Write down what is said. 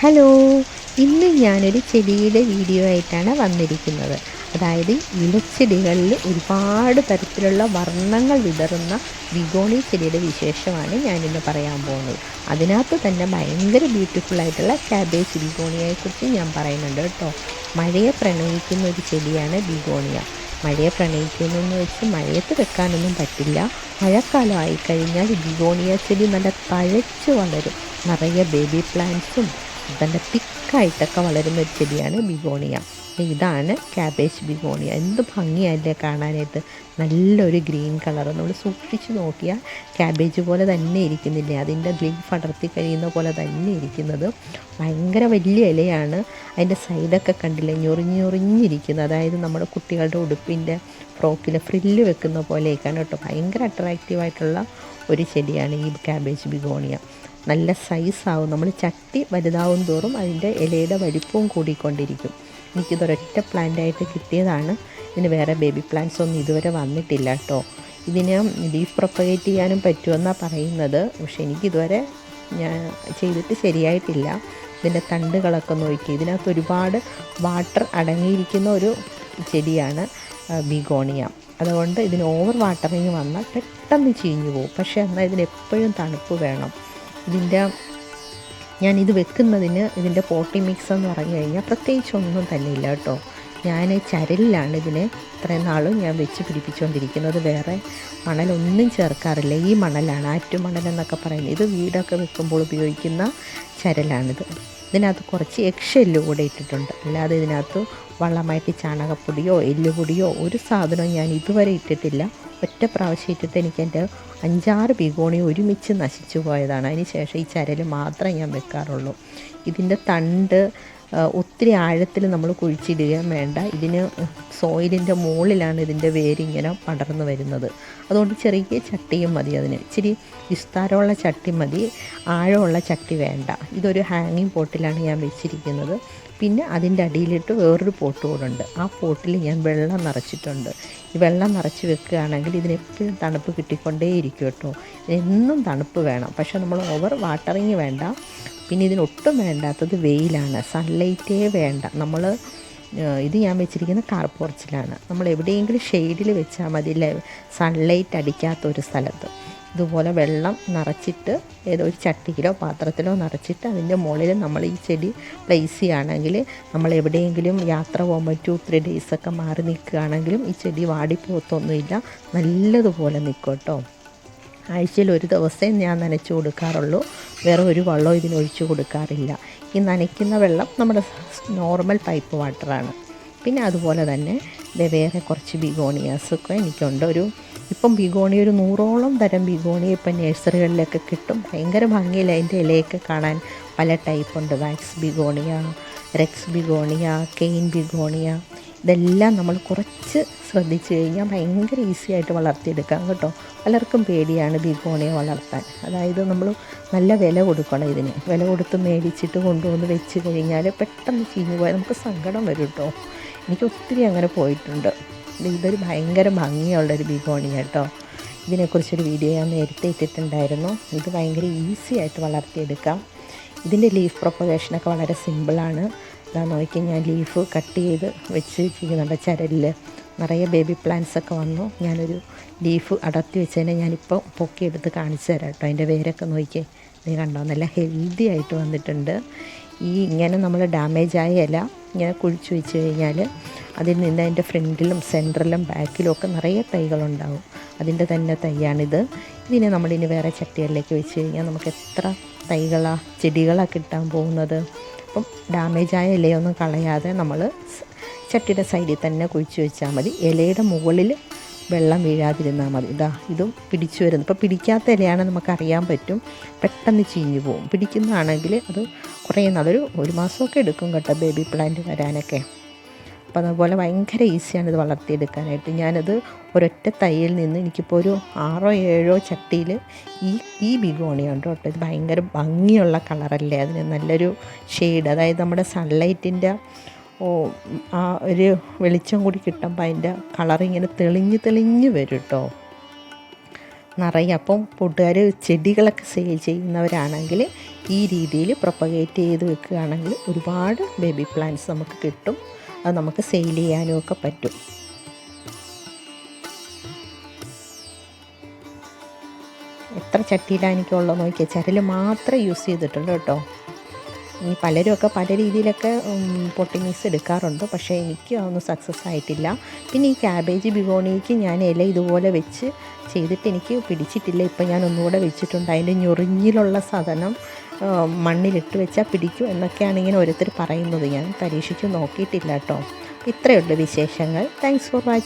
Hello ഇന്ന് ഞാനൊരു ചെടിയുടെ വീഡിയോ ആയിട്ടാണ് വന്നിരിക്കുന്നത്. അതായത് ഇലച്ചെടികളിൽ ഒരുപാട് തരത്തിലുള്ള വർണങ്ങൾ വിതറുന്ന വിഗോണി ചെടിയുടെ വിശേഷമാണ് ഞാനിന്ന് പറയാൻ പോകുന്നത്. അതിനകത്ത് തന്നെ ഭയങ്കര ബ്യൂട്ടിഫുൾ ആയിട്ടുള്ള ക്യാബേജ് ബിഗോണിയയെക്കുറിച്ച് ഞാൻ പറയുന്നുണ്ട് കേട്ടോ. മഴയെ പ്രണയിക്കുന്ന ഒരു ചെടിയാണ് ബിഗോണിയ. മഴയെ പ്രണയിക്കുന്നു എന്ന് വെച്ച് മഴയത്ത് വെക്കാനൊന്നും പറ്റില്ല. മഴക്കാലം ആയിക്കഴിഞ്ഞാൽ ബിഗോണിയ ചെടി നല്ല തഴച്ച് വളരും. നിറയെ ബേബി പ്ലാന്റ്സും നല്ല തിക്കായിട്ടൊക്കെ വളരുന്ന ഒരു ചെടിയാണ് ബിഗോണിയ ഇതാണ് ക്യാബേജ് ബിഗോണിയ എന്ത് ഭംഗിയല്ലേ കാണാനായിട്ട്. നല്ലൊരു ഗ്രീൻ കളർ നമ്മൾ സൂക്ഷിച്ച് നോക്കിയാൽ ക്യാബേജ് പോലെ തന്നെ ഇരിക്കുന്നില്ലേ? അതിന്റെ ലീഫ് അടർത്തി കഴിയുന്ന പോലെ തന്നെ ഇരിക്കുന്നത്. ഭയങ്കര വലിയ ഇലയാണ്. അതിന്റെ സൈഡൊക്കെ കണ്ടില്ലേ? ഞൊറിഞ്ഞൊറിഞ്ഞിരിക്കുന്നത് അതായത് നമ്മുടെ കുട്ടികളുടെ ഉടുപ്പിന്റെ ഫ്രോക്കിൽ ഫ്രില്ല് വെക്കുന്ന പോലെയൊക്കെയാണ് കേട്ടോ. ഭയങ്കര അട്രാക്റ്റീവായിട്ടുള്ള ഒരു ചെടിയാണ് ഈ ക്യാബേജ് ബിഗോണിയ നല്ല സൈസാവും. നമ്മൾ ചട്ടി വലുതാവും തോറും അതിന്റെ ഇലയുടെ വലിപ്പവും കൂടിക്കൊണ്ടിരിക്കും. എനിക്കിതൊരൊറ്റ പ്ലാന്റായിട്ട് കിട്ടിയതാണ്. ഇതിന് വേറെ ബേബി പ്ലാന്റ്സ് ഒന്നും ഇതുവരെ വന്നിട്ടില്ല കേട്ടോ. ഇതിന് ലീഫ് പ്രൊപ്പഗേറ്റ് ചെയ്യാനും പറ്റുമെന്നാണ് പറയുന്നത്. പക്ഷെ എനിക്കിതുവരെ ഞാൻ ചെയ്തിട്ട് ശരിയായിട്ടില്ല. ഇതിന്റെ തണ്ടുകളൊക്കെ നോക്കി. ഇതിനകത്ത് ഒരുപാട് വാട്ടർ അടങ്ങിയിരിക്കുന്ന ഒരു ചെടിയാണ് ബിഗോണിയ. അതുകൊണ്ട് ഇതിന് ഓവർ വാട്ടറിങ് വന്നാൽ പെട്ടെന്ന് ചീഞ്ഞു പോകും. പക്ഷേ എന്നാൽ ഇതിന് എപ്പോഴും തണുപ്പ് വേണം. ഇതിന്റെ ഞാൻ ഇത് വെക്കുന്നതിന് ഇതിന്റെ പോട്ടി മിക്സ് എന്ന് പറഞ്ഞു കഴിഞ്ഞാൽ പ്രത്യേകിച്ച് ഒന്നും തന്നെ ഇല്ല കേട്ടോ. ഞാൻ ചരലിലാണ് ഇതിനെ ഇത്രയും നാളും ഞാൻ വെച്ച് പിടിപ്പിച്ചുകൊണ്ടിരിക്കുന്നത്. വേറെ മണലൊന്നും ചേർക്കാറില്ല. ഈ മണലാണ് ആറ്റുമണൽ എന്നൊക്കെ പറയുന്നത്. ഇത് വീടൊക്കെ വെക്കുമ്പോൾ ഉപയോഗിക്കുന്ന ചരലാണിത്. ഇതിനകത്ത് കുറച്ച് എക്സെല്ല് കൂടെ ഇട്ടിട്ടുണ്ട്. അല്ലാതെ ഇതിനകത്ത് വള്ളമായിട്ട് ചാണകപ്പൊടിയോ എല്ലുപൊടിയോ ഒരു സാധനവും ഞാൻ ഇതുവരെ ഇട്ടിട്ടില്ല. ഒറ്റ പ്രാവശ്യം ഇട്ടിട്ട് എനിക്ക് എന്റെ അഞ്ചാറ് ബിഗോണി ഒരുമിച്ച് നശിച്ചു പോയതാണ്. അതിന് ശേഷം ഈ ചരൽ മാത്രമേ ഞാൻ വെക്കാറുള്ളൂ. ഇതിന്റെ തണ്ട് ഒത്തിരി ആഴത്തിൽ നമ്മൾ കുഴിച്ചിടുകയും വേണ്ട. ഇതിന് സോയിലിന്റെ മുകളിലാണ് ഇതിന്റെ വേരിങ്ങനെ പടർന്നു വരുന്നത്. അതുകൊണ്ട് ചെറിയ ചട്ടിയും മതി അതിന്. ഇച്ചിരി വിസ്താരമുള്ള ചട്ടി മതി. ആഴമുള്ള ചട്ടി വേണ്ട. ഇതൊരു ഹാങ്ങിങ് പോട്ടിലാണ് ഞാൻ വെച്ചിരിക്കുന്നത്. പിന്നെ അതിന്റെ അടിയിലിട്ട് വേറൊരു പോട്ട് കൂടെ ഉണ്ട്. ആ പോട്ടിൽ ഞാൻ വെള്ളം നിറച്ചിട്ടുണ്ട്. ഈ വെള്ളം നിറച്ച് വെക്കുകയാണെങ്കിൽ ഇതിനെപ്പോഴും തണുപ്പ് കിട്ടിക്കൊണ്ടേയിരിക്കും കേട്ടോ. എന്നും തണുപ്പ് വേണം. പക്ഷേ നമ്മൾ ഓവർ വാട്ടറിങ് വേണ്ട. പിന്നെ ഇതിനൊട്ടും വേണ്ടാത്തത് വെയിലാണ്. സൺലൈറ്റേ വേണ്ട. നമ്മൾ ഇത് ഞാൻ വെച്ചിരിക്കുന്ന കാർപോർച്ചിലാണ് നമ്മൾ എവിടെയെങ്കിലും ഷെയ്ഡിൽ വെച്ചാൽ മതി. സൺലൈറ്റ് അടിക്കാത്ത ഒരു സ്ഥലത്ത്. ഇതുപോലെ വെള്ളം നിറച്ചിട്ട് ഏതോ ഒരു ചട്ടിയിലോ പാത്രത്തിലോ നിറച്ചിട്ട് അതിന്റെ മുകളിൽ നമ്മൾ ഈ ചെടി പ്ലേസ് ചെയ്യുകയാണെങ്കിൽ നമ്മൾ എവിടെയെങ്കിലും യാത്ര പോകുമ്പോൾ ടു ത്രീ ഡേയ്സൊക്കെ മാറി നിൽക്കുകയാണെങ്കിലും ഈ ചെടി വാടിപ്പോത്തൊന്നുമില്ല നല്ലതുപോലെ നിൽക്കും കേട്ടോ. ആഴ്ചയിൽ ഒരു ദിവസമേ ഞാൻ നനച്ചു കൊടുക്കാറുള്ളൂ. വേറെ ഒരു വെള്ളവും ഇതിനൊഴിച്ചു കൊടുക്കാറില്ല. ഈ നനയ്ക്കുന്ന വെള്ളം നമ്മുടെ നോർമൽ പൈപ്പ് വാട്ടറാണ്. പിന്നെ അതുപോലെ തന്നെ വേറെ കുറച്ച് ബിഗോണിയാസൊക്കെ എനിക്കുണ്ട്. ഒരു ഇപ്പം ബിഗോണി ഒരു നൂറോളം തരം ബിഗോണി ഇപ്പം നഴ്സറികളിലൊക്കെ കിട്ടും. ഭയങ്കര ഭംഗിയില്ല അതിന്റെ ഇലയൊക്കെ കാണാൻ പല ടൈപ്പുണ്ട്. Wax begonia rex begonia cane begonia ഇതെല്ലാം നമ്മൾ കുറച്ച് ശ്രദ്ധിച്ചു കഴിഞ്ഞാൽ ഭയങ്കര ഈസി ആയിട്ട് വളർത്തിയെടുക്കാം കേട്ടോ. പലർക്കും പേടിയാണ് ബീഗോണിയെ വളർത്താൻ. അതായത് നമ്മൾ നല്ല വില കൊടുക്കണം ഇതിന്. വില കൊടുത്ത് മേടിച്ചിട്ട് കൊണ്ടുവന്ന് വെച്ച് കഴിഞ്ഞാൽ പെട്ടെന്ന് ചീഞ്ഞു പോയാൽ നമുക്ക് സങ്കടം വരും കേട്ടോ. എനിക്ക് ഒത്തിരി അങ്ങനെ പോയിട്ടുണ്ട്. ഇതൊരു ഭയങ്കര ഭംഗിയുള്ളൊരു ബീഗോണി കേട്ടോ. ഇതിനെക്കുറിച്ചൊരു വീഡിയോ ഞാൻ നേരത്തെ ഇട്ടിട്ടുണ്ടായിരുന്നു. ഇത് ഭയങ്കര ഈസി ആയിട്ട് വളർത്തിയെടുക്കാം. ഇതിന്റെ ലീഫ് പ്രൊപ്പഗേഷനൊക്കെ വളരെ സിമ്പിളാണ് ഇതാ നോക്കി ഞാൻ ലീഫ് കട്ട് ചെയ്ത് വെച്ച് വെച്ചിരിക്കുന്നുണ്ട് ചരലിൽ നിറയെ ബേബി പ്ലാന്റ്സ് ഒക്കെ വന്നു. ഞാനൊരു ലീഫ് അടർത്തി വെച്ചതിനെ ഞാനിപ്പോൾ പൊക്കിയെടുത്ത് കാണിച്ചു തരാം കേട്ടോ. അതിന്റെ വേരൊക്കെ നോക്കി നീ കണ്ടോ? നല്ല ഹെൽത്തി ആയിട്ട് വന്നിട്ടുണ്ട്. ഈ ഇങ്ങനെ നമ്മൾ ഡാമേജ് ആയ ഇല ഇങ്ങനെ കുഴിച്ചു വെച്ച് കഴിഞ്ഞാൽ അതിൽ നിന്ന് അതിന്റെ ഫ്രണ്ടിലും സെന്ററിലും ബാക്കിലും ഒക്കെ നിറയെ തൈകളുണ്ടാവും. അതിന്റെ തന്നെ തൈയാണിത്. ഇതിനെ നമ്മളിനി വേറെ ചട്ടികളിലേക്ക് വെച്ച് കഴിഞ്ഞാൽ നമുക്ക് എത്ര തൈകളാണ് ചെടികളാണ് കിട്ടാൻ പോകുന്നത്? അപ്പം ഡാമേജായ ഇലയൊന്നും കളയാതെ നമ്മൾ ചട്ടിയുടെ സൈഡിൽ തന്നെ കുഴിച്ച് വെച്ചാൽ മതി. ഇലയുടെ മുകളിൽ വെള്ളം വീഴാതിരുന്നാൽ മതി. ഇതാ ഇതും പിടിച്ചു വരുന്നു. ഇപ്പോൾ പിടിക്കാത്ത ഇലയാണ് നമുക്കറിയാൻ പറ്റും. പെട്ടെന്ന് ചീഞ്ഞു പോകും പിടിക്കുന്നതാണെങ്കിൽ അത് കുറേ നല്ലൊരു ഒരു മാസമൊക്കെ എടുക്കും കേട്ടോ ബേബി പ്ലാന്റ് വരാനൊക്കെ. അപ്പോൾ അതുപോലെ ഭയങ്കര ഈസിയാണ് ഇത് വളർത്തിയെടുക്കാനായിട്ട്. ഞാനത് ഒരൊറ്റ തൈയിൽ നിന്ന് എനിക്കിപ്പോൾ ഒരു ആറോ ഏഴോ ചട്ടിയിൽ ഈ ഈ ബിഗോണിയുണ്ട് കേട്ടോ. ഇത് ഭയങ്കര ഭംഗിയുള്ള കളറല്ലേ? അതിന് നല്ലൊരു ഷെയ്ഡ്. അതായത് നമ്മുടെ സൺലൈറ്റിന്റെ ആ ഒരു വെളിച്ചം കൂടി കിട്ടുമ്പോൾ അതിന്റെ ഇങ്ങനെ തെളിഞ്ഞ് തെളിഞ്ഞ് വരും കേട്ടോ. നിറയെ. അപ്പം കൂട്ടുകാർ ചെടികളൊക്കെ സെയിൽ ചെയ്യുന്നവരാണെങ്കിൽ ഈ രീതിയിൽ പ്രൊപ്പഗേറ്റ് ചെയ്ത് വെക്കുകയാണെങ്കിൽ ഒരുപാട് ബേബി പ്ലാന്റ്സ് നമുക്ക് കിട്ടും. അത് നമുക്ക് സെയിൽ ചെയ്യാനും ഒക്കെ പറ്റും. എത്ര ചട്ടിയിലാണ് എനിക്കുള്ളത് നോക്കിയാൽ ചരൽ മാത്രമേ യൂസ് ചെയ്തിട്ടുള്ളൂ കേട്ടോ. ഈ പലരുമൊക്കെ പല രീതിയിലൊക്കെ പൊട്ടിങ്സ് എടുക്കാറുണ്ട്. പക്ഷേ എനിക്ക് അതൊന്നും സക്സസ് ആയിട്ടില്ല. പിന്നെ ഈ ക്യാബേജ് ബിഗോണിക്ക് ഞാൻ ഇല ഇതുപോലെ വെച്ച് ചെയ്തിട്ട് എനിക്ക് പിടിച്ചിട്ടില്ല. ഇപ്പം ഞാൻ ഒന്നുകൂടെ വെച്ചിട്ടുണ്ട്. അതിന്റെ ഞൊറിഞ്ഞിലുള്ള സാധനം മണ്ണിലിട്ട് വെച്ചാൽ പിടിക്കും എന്നൊക്കെയാണ് ഇങ്ങനെ ഓരോരുത്തർ പറയുന്നത്. ഞാൻ പരീക്ഷിച്ച് നോക്കിയിട്ടില്ല കേട്ടോ. ഇത്രയേ ഉള്ളൂ വിശേഷങ്ങൾ. Thanks for watching